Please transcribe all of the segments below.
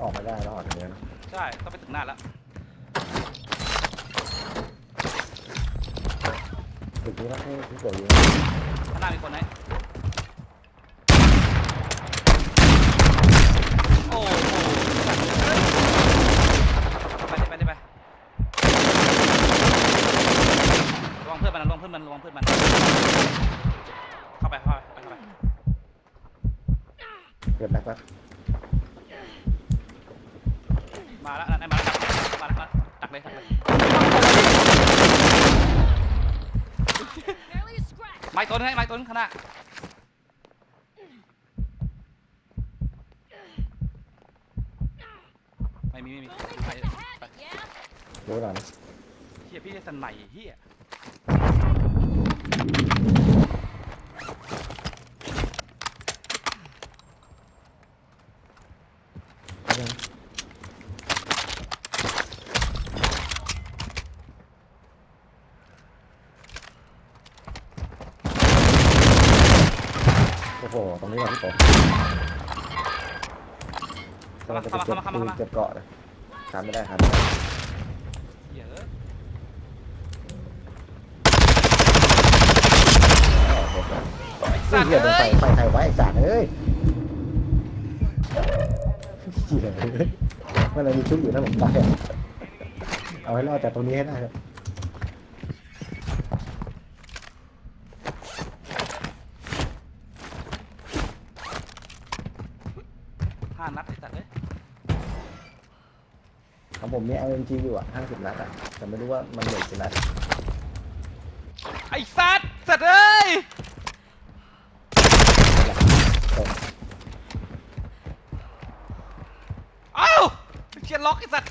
ออกไม่ได้แล้วออกจากเนี้ยนะใช่ต้องไปถึงหน้าแล้วตึกนี้นะที่ที่เกิดอยู่ข้างหน้ามีคนไหมโอ้โหไปดิไปดิไประวังเพื่อนมันนะระวังเพื่อนมันระวังเพื่อนมัน เข้าไปเข้าไปเข้าไป เกิดแบ็คแบ็ค มาแล้วนั่นมาแล้วมาแล้วดักเลยดักเลย Barely a scratch. ไม้ต้นให้ไม้ต้นข้างหน้าไม่มีไม่มี Only ไป just a ไป habit, yeah? รู้แล้วนะเฮียพี่จะสันใหม่เฮีย เอาเลยโอ้โห ตรงนี้เหรอพี่ผมกำลังจะไปเก็บปืนเก็บเกาะเลยทำไม่ได้ทำไม่ได้เฮียเอ้ยเอาเก็บแล้วไอ้เฮ้สัยตว์เหี้ยโดนไฟเอ้ยไฟไทยไว้ไอ้สารเอ้ยเหี้ยมันอะไรมีชุดอยู่ถ้าผมตายอะเอาให้รอดจากตรงนี้ให้ได้ครับานัดไอ้สัตว์เอ้ยของผมมี LMG อยู่อะ50นัดอะแต่ไม่รู้ว่ามันเหลือกี่นัดไอ้สัตว์สัตว์เอ้ยตกเอ้าเชียร์ล็อกไอ้สัตว์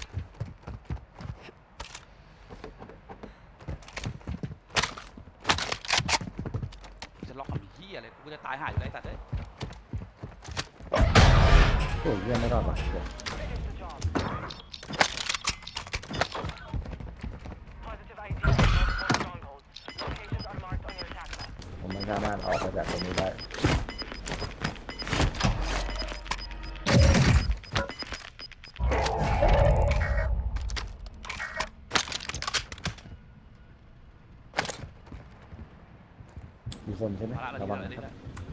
สามารถออกมาจากตรงนี้ได้มีคนใช่ไหมมาละระเราวังดีนะแล้วครับ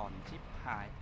หลอนชิบหาย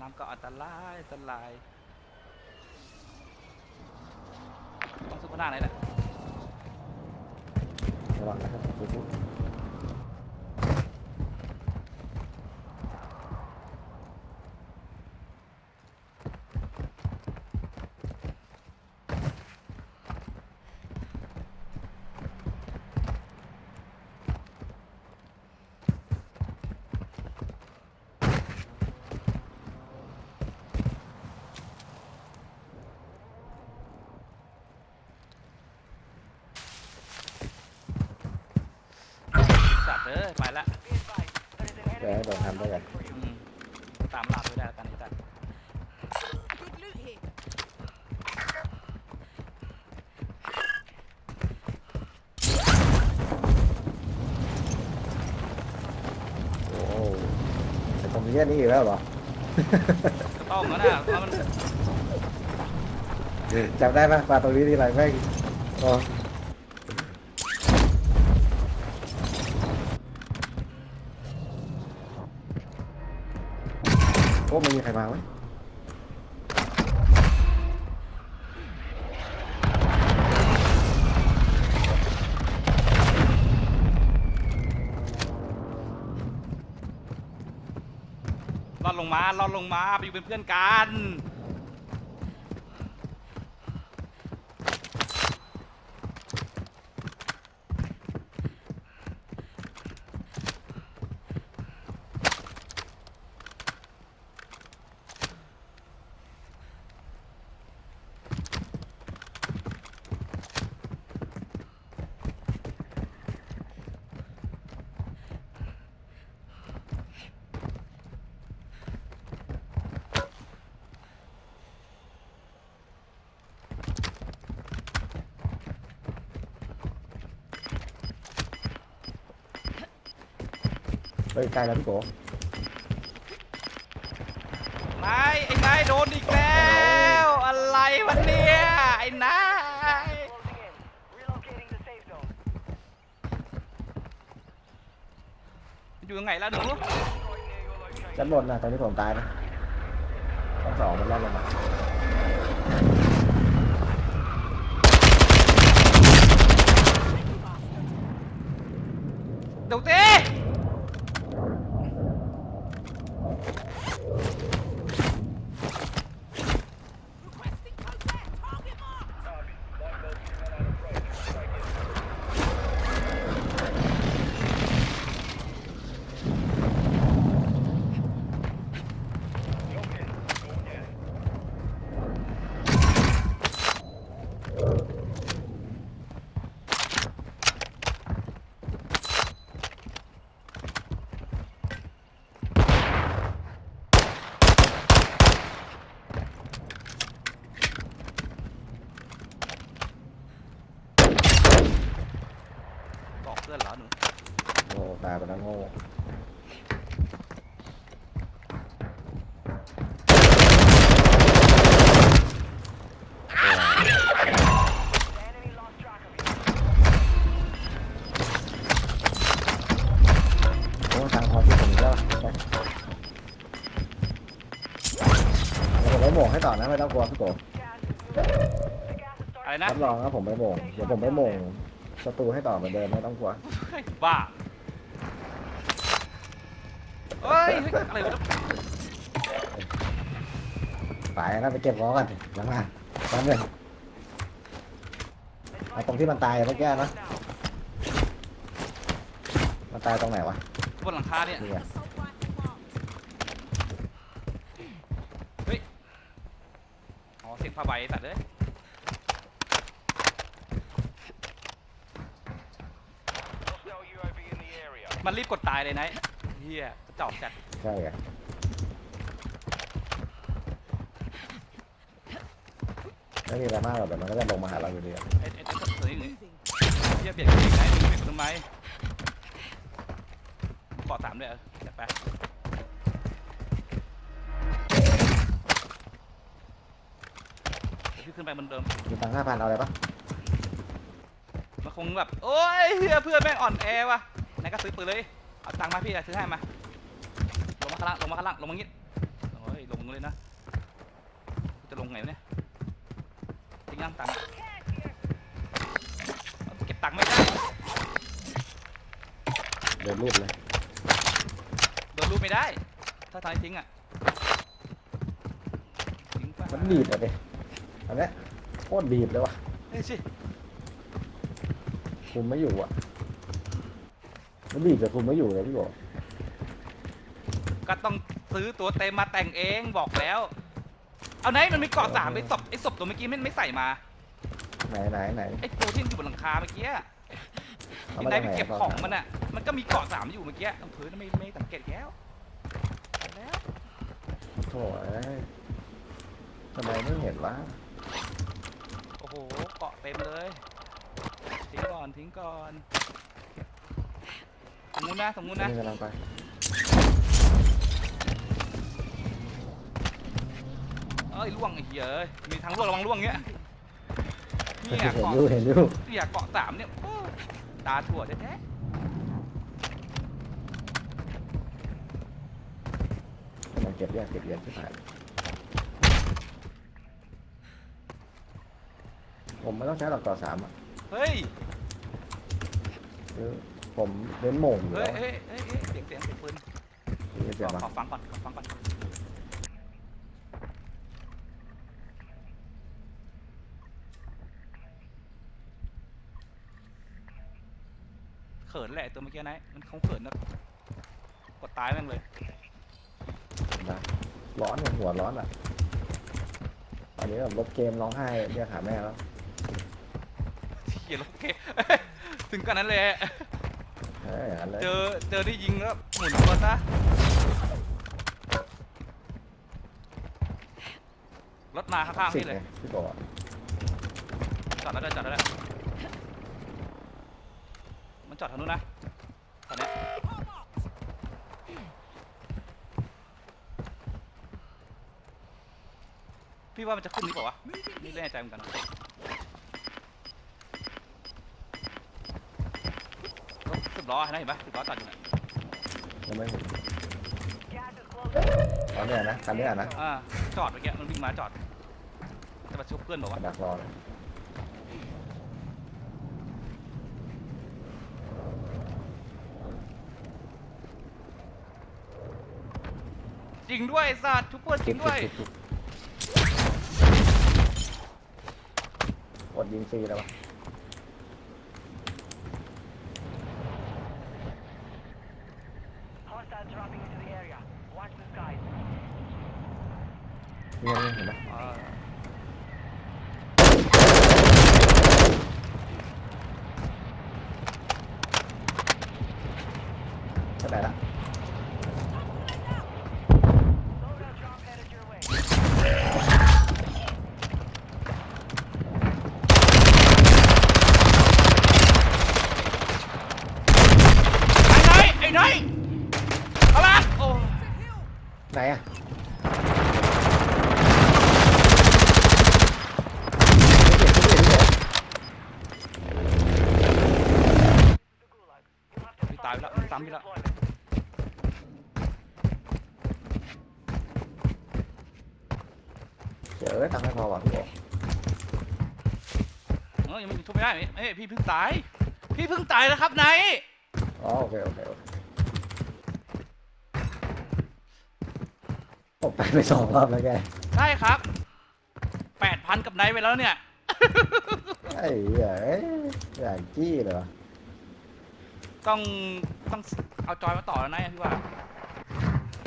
น้ำก็อันตรายอันตรายต้องซุปเปอร์หน้าไหนแหละระวังนะครับปุ๊บ สัตว์เอ้ยไปละ Be advised, there is an เดี๋ยว enemy ให้โดนทำด้วยกัน อืมตามลากไปได้แล้วกันไอ้สัตว์ Good loot here. โอ้โห แต่ตรงนี้นี่อีกแล้วเหรอก็ต้องแล้วนะเพราะมันจำได้ปะปลาตรงนี้ที่ไรแม่งโอ้โอ้ไม่มีใครมาไหม ลงมารอดลงมาไปอยู่เป็นเพื่อนกัน ฮ้ยไกลแล้วพี่โกนายไอ้นายโดนอีกแล้ว อะไรวะเนี่ยไอ้นาย closing in. Relocating the safe zone. อยู่ยังไงล่ะหนู Right near your location. ชั้นบนนะตอนนี้ผมตายนะชั้นสองมันแล่นลงมาเดี๋ยวเต้ งให้ต่อนะไม่ต้องกลัวพี่โก Gas is moving. The gas is อะไร starting นะ รับรองนะผมไปโหม่งเดี๋ยวผมไปโหม่งศัตรูให้ต่อเหมือนเดิมไม่ต้องกลัวเฮ้ยบ้าเฮ้ยเฮ้ยอะไรวะไปนะไปเก็บของก่อนหลังมาแป๊บนึง It's เอาตรงที่มันตายเมื่อกี้นะ now. มันตายตรงไหนวะบนหลังคาเนี่ยนี่ไง Assault rifle marked. เฮ้ย อ๋อ เสียง ผ้าใบสัตว์เลย Hostile UAV in the area. มันรีบกดตายเลยนะเฮียกระจอกจัดใช่ไงไม่มีอะไรมากหรอกแต่มันก็จะลงมาหาเราอยู่ดีอะไอ้ไอ้ไอ้ตัวนี้นี่ Moving. เฮียเปลี่ยนเกงไหนมึงเปลี่ยนทำไมเกาะสามด้วยเออจัดไป ขึ้นไปเหมันเดิมมีตังค์ห้าพันเอาอะไรปะมันคงแบบ โอ้ยเฮียเพื่อนแม่งอ่อนแอว่ะไหนก็ซื้อปืนเลย เอาตังค์มาพี่จะซื้อให้มา ลงมาข้างล่างลงมาข้างล่างลงมางี้โอ้ยลงงเลยนะกูจะลงไงวะเนี่ยทิ้งย่างตังค์อะเอาเก็บตังค์ไม่ได้เดินรูปเลยโดนรูปไม่ได้ ถ้าทายทิ้งอะทิ้งไปมันบีบอะดิ อันเนี้ยโคตรบีบเลยว่ะนี่สิคุมไม่อยู่อะมันบีบแต่คุมไม่อยู่เลยพี่บอกก็ต้องซื้อตัวเต็มมาแต่งเองบอกแล้ว เอาไหนมันมีเกาะสามไอ้ศพไอ้ศพตัวเมื่อกี้มันไม่ใส่มา ไหนไหนไหนไอ้ตัวที่อยู่บนหลังคาเมื่อกี้อะเอาที่มาไหนจากไปไหนเก็บก่ของมันอะ มันก็มีเกาะสามอยู่เมื่อกี้ตรงพื้นไม่ไม่สังเกตแล้วไปแล้วโถ่เอ้ยทำไมไม่เห็นวะโอ้โหเกาะเต็มเลย ทิ้งก่อนทิ้งก่อน สมมุตินะสมมุตินะนี่กำลังไปเอ้ยล่วงไอ้เหี้ยเอ้ยมีทางล่วงระวังล่วงเงี้ยเห็เนี่ยนเกาะอยู่เห็นอยู่เนี่ยเกาะสามเนี่ยโอ้ตาถั่วแท้กำลังเก็บแยกเก็บเหรียญที่ผ่าน ผมไม่ต้องใช้หรอกต่อสามอะๆเฮ้ย คือผมเล่นโหม่งอยู่เฮ้ยแล้วเฮ้ยเฮ้ยเฮ้ยเสียงเสียงเสียงปืนเดี๋ยวขมาอขอฟังก่อนขอฟังก่อน เขินแหละไอ้ตัวเมื่อกี้นะมันคงเขินนะกดตายแม่งเลย นะร้อนเนี่ยหัวร้อนอะตอนนี้แบบลบเกมร้องไห้เรียกหาแม่แล้ว เฮียโอเคถึงกันนั้นเลยเฮ้ยอย่างนั้นเลยเจอเจอที่ยิงแล้วหมุนตัวซะรถมาข้างๆสิพี่เลยไงพี่บอกอะจอดแล้วด้วยจอดแล้วด้วยมันจอดทางนู้นนะตอนเนี้ยพี่ว่ามันจะขึ้นนี่เปล่าวะนี่ไม่แน่ใจเหมือนกันรถสิบ ล้อเห็นไหมเห็นปะสิบล้อจอดอยู่น่ะยังไม่เห็น Gas is closing. เอาเนี่ยนะคันเนี้ยนะอ่าจอดเมื่อกี้มันวิ่งมาจอดจะมาชุบเพื่อนบอกกว่าระดักรอเลยจริงด้วยไอ้สัตว์ชุบเพื่อนจริงด้วยทุบๆกดยิงฟรีแล้ววะ Hostile dropping into the area. Watch the skies. เนี่ยเนี่ยเห็นไหม เออ ก็ได้ละ Loadout drop headed your way. ไอ้น้อยไอ้น้อยเอาละโอ้ ไหนอะ The gulag. You'll have to Đi find tao the đó, urgent tắm đi đó. redeployment. เดี๋ยวเอ้ยตังค์ไม่พอว่ะพี่บอก เอ อยังไม่ทุบไม่ได้เอ้ยพี่เพิ่งตาย พี่เพิ่งตายแล้วครับนายอ๋อโอเคโอเคโอเคผมไปไปสองรอบแล้วแกใช่ครับแปดพันกับนายไปแล้วเนี่ย ไอ้เหี้ยเอ้ยอย่างจี้เลยวะต้องต้องเอาจอยมาต่อแล้วนายพี่ว่า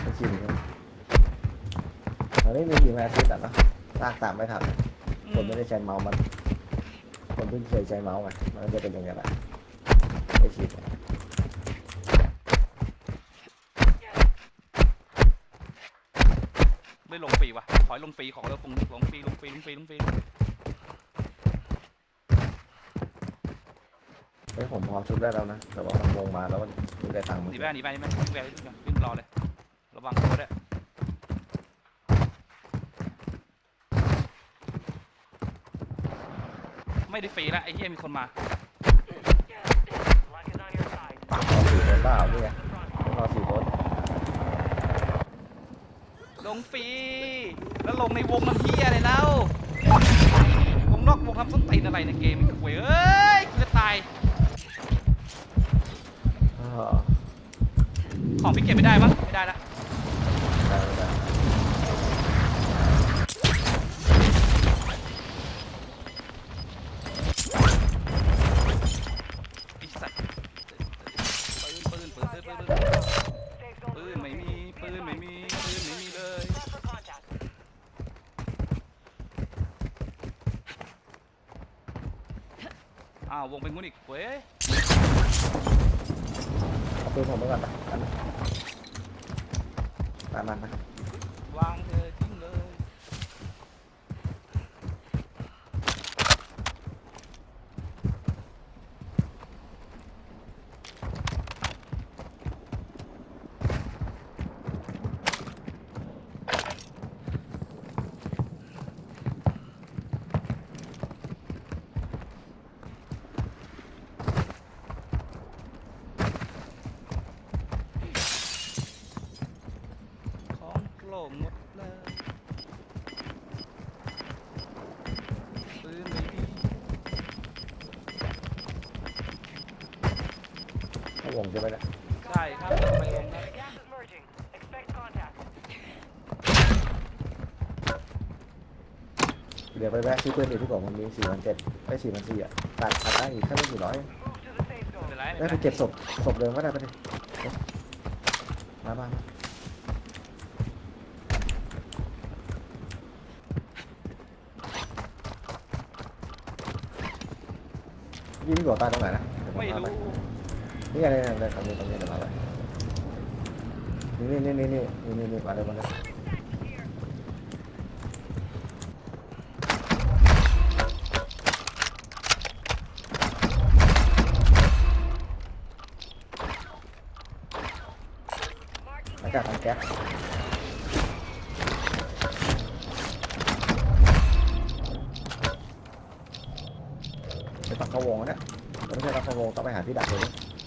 ไม่ชินเลยตอนนี้มีกี่แมตช์อะเนอะลากตามไม่ทันอืคนมไม่ได้ใช้เมาส์มัน คนเพิ่งเคยใช้เมาส์ไงมันก็จะเป็นอย่างนี้แหละไม่ชินไม่ลงฟรีว่ะขอให้ลงฟรีขอแล้วลงลงฟรีลงฟรีลงฟรีลงฟรีเฮ้ยผมพร้อมชุดได้แล้วนะ แต่ว่ามันวงมาแล้วมันไม่ได้ตังค์มันหนีไปหนีไปหนีไปวิ่งไปวิ่งไปวิ่งรอเลย ระวังตัวด้วย ไม่ได้ฟรีแล้วไอ้เหี้ยมีคนมา Luck is on your side. รอสี่คนเปล่านี่ไง The front. รอสี่คนลงฟรีแล้วลงในวงน้ำเฮียอะไรแล้ววงนอกวงทำส้นตีนอะไรในเกมมันเว้ยเอ้ยกูจะตายอ้าวของพี่เก็บไม่ได้มั้ง ไม่มีปืนไม่มีเลย Prep for contact. อ้าววงเป็นงูอีกเว้ยเอาปืนผมไปก่อนไปอันนั้นไปมันนะวางเลย ถ้าวงจะไปเนี่ยใช่ครับเดี๋ยวไปลงนะ Gas is merging. Expect contact. เดี๋ยวไปแวะซื้อปืนอีกที่ผมมันมีสี่พันเจ็ดไอ้สี่พันสี่อะตัดตัดได้อีกแค่ไม่กี่ร้อย Move to the safe ไม่ zone. เป็นไรไม่ได้เป็นไปไรเก็บศพศพเดิมก็ได้ไปดิเอ๊ะมาบ้านยี่พี่บอกตายตรงไหนนะเดี๋ยวผไม่พารู้ ปนี่อะไรเนี่ยตรงนี้ตรงนี้เ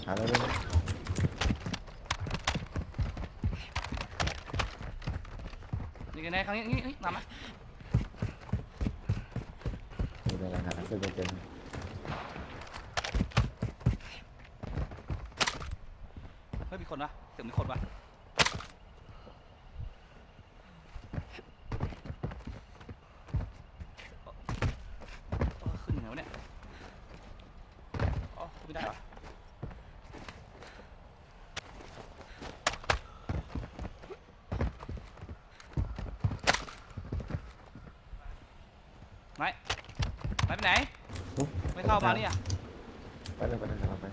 เลยหาเลยเลยนี่ไงครั้งนี้นี่นี่มามานี่เลยนะหาซื้อเจนเฮ้ยมีคนวะเสียงมีคนวะเออขึ้นยังไงวะเนี่ยอ๋อขึ้นไม่ได้วะ ไม่ไม่ไปไหน ไม่เข้ามาเนี่ยไปเลยไปเลยเราไป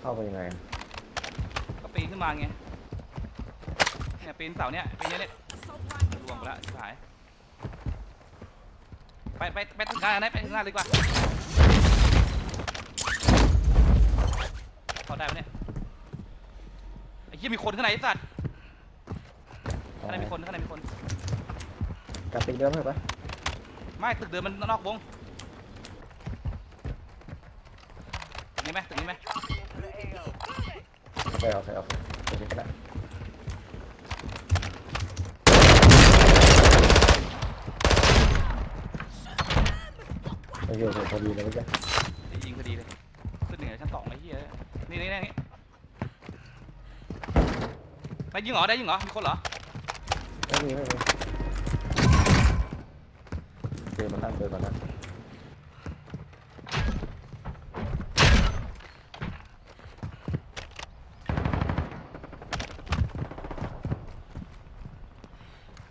เข้าไปยังไงอะก็ปีนขึ้นมาไงเนี่ยปีนเสาเนี่ยปีนเนี้ยเนี่ย Assault rifle รวมไป down. แล้วชิบหายไปไปไปถึงงานนะไปถึงงานเลยดีกว่าเข้าได้ปะเนี่ยไอ้เหี้ยมีคนข้างในไอ้สัตว์ข้างในมีคนข้างในมีคน กลับติกเดิมเลยปะไม่ตึกเดิมมันนอกวงตึกนี้ไหมตึกนี้ไหม Dropping into the AO. โอเคโอเคโอเคตรงนี้ก็ได้โอเคโอเคพอดีเลยเมื่อกี้จะยิงพอดีเลยขึ้นหนึ่งชั้นสองไอ้เหี้ยนี่นี่นี่นี่ได้ยิงเหรอได้ยิงเหรอมีคนเหรอไม่มีไม่มี ดินมานั่งเดินมานั่ง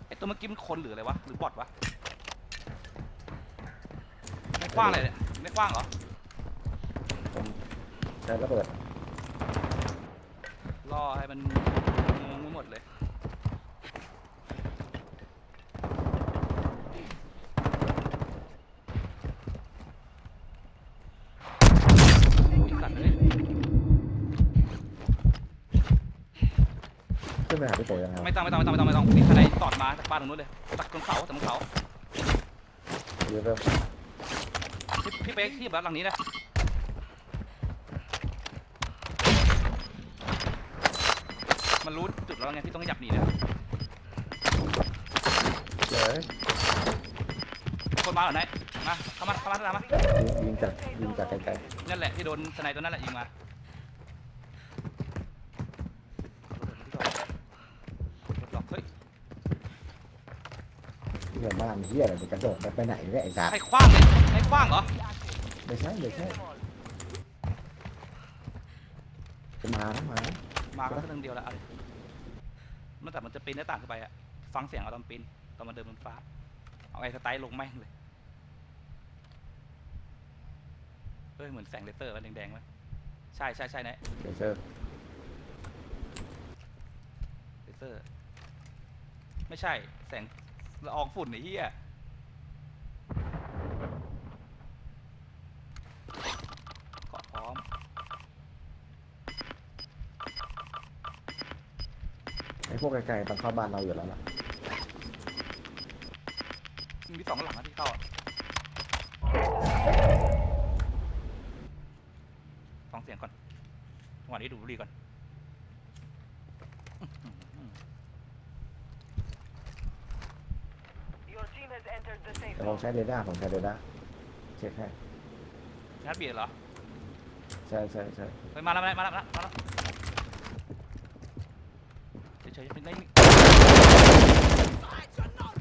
ไอ้ตัวเมื่อกี้มันคนหรืออะไรวะ หรือบอทวะไม่กว้างเลยเนี่ยไม่กว้างเหรอ ผมใช้ระเบิดรอให้มันงงไปหมดเลย โอ้ยสัตว์เลย ขึ้น ไปหาพี่โตยังไงไม่ต้องไม่ต้องไม่ต้องไม่ต้องไม่ต้องนี่ข้างในตอดมาจากบ้านตรงนู้นเลยจากตรงเขาจากตรงเขาเดี๋ยวเริ่มพี่พี่เป๊กที่บ้านหลังนี้นะมันรู้จุดแล้วไงพี่ต้องขยับหนีเลยเลยคนมาเหรอไหนายมาเข้ามาเข้ามาเข้ามายิงยิงจากยิงจากไกลนั่นแหละที่โดนสไนตัวนั่นแหละยิงมาหลอกเฮ้ย ๆ เรื่องบ้านเฮียอะไรจะกระโดดไปไปไหนเนี่ยไอ้สัตใครว์คว้างเลยใครคว้างเหรอไม่ใช่ไม่ใช่จะมาแล้วมามาก็เรื่องเดียวแล้วอะไรมันแต่มันจะปีนหน้าต่างขึ้นไปอะฟังเสียงเอาตอนปีนตอนมันเดินบนฟ้า เอาไอ้สไตล์ลงแม่งเลยเฮ้ยเหมือนแสงเลเซอร์มันแดงๆไหมใช่ใช่ใช่นะเดี๋ยวเจอเลเซอร์ ไม่ใช่แสง ละอองฝุ่นไอ้เหี้ยเกาะพร้อม ไอ้พวกไกลๆต้องเข้าบ้านเราอยู่แล้วล่ะมีสองหลังนะที่เข้าอะฟังเสียงก่อนจังหวะนี้ดูดบุหรีก่อน Your team has entered the safe แต่ผม zone. ใช้เรดาร์ผมใช้เรดาร์เช็คให้นัดเบียดเหรอใช่ใช่ใช่เฮ้ยมาแล้วมาแล้วมาแล้วมาแล้วเฉยๆเป็นได้นี่ Fight your nonce!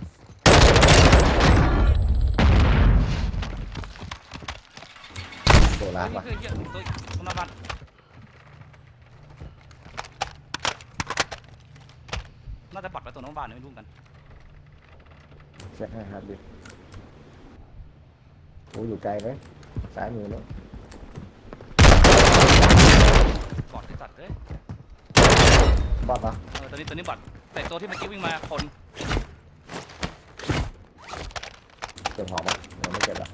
ตัวร้านนี่ว่ะคือเหี้ยตัวคนมาบ้านน่าจะปัดไปตัวน้องบ้านเนี่ยไม่รู้เหมือนกัน เช็คให้ครับดิ โอ้อยู่ไกลไหมซ้ายมือแล้วบอดไอ้สัตว์เอ้ยบอดปะเออตัวนี้ตัวนี้บอดแต่ตัวที่เมื่อกี้วิ่งมาคนเก็บหอมปะเดี๋ยวไม่เก็บละ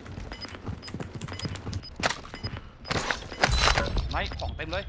ไม่ของเต็มเลย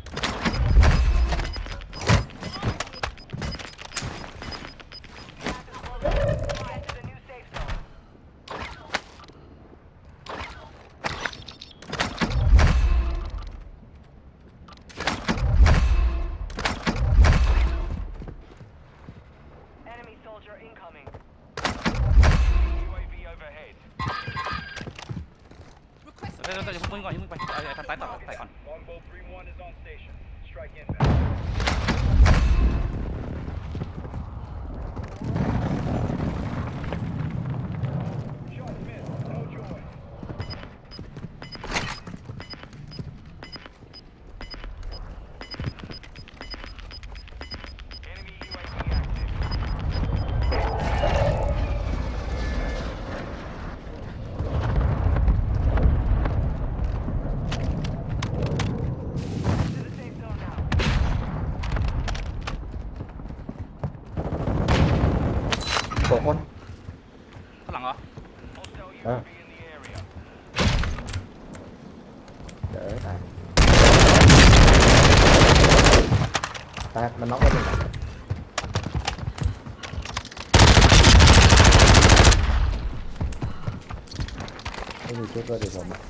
again, man. ไม่มีชุดเลยเดี๋ยวผมอะ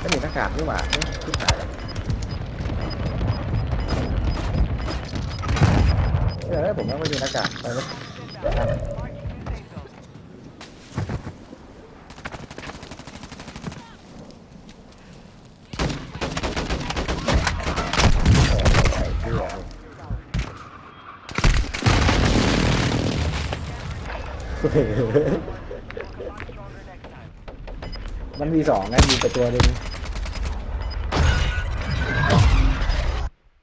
ไม่มีหน้ากากนี่หว่าเอ๊ะชุดหายแล้วเออผมต้องไปดูหน้ากากไปแล้ว มันมีสองนะยิงไปตัวหนึง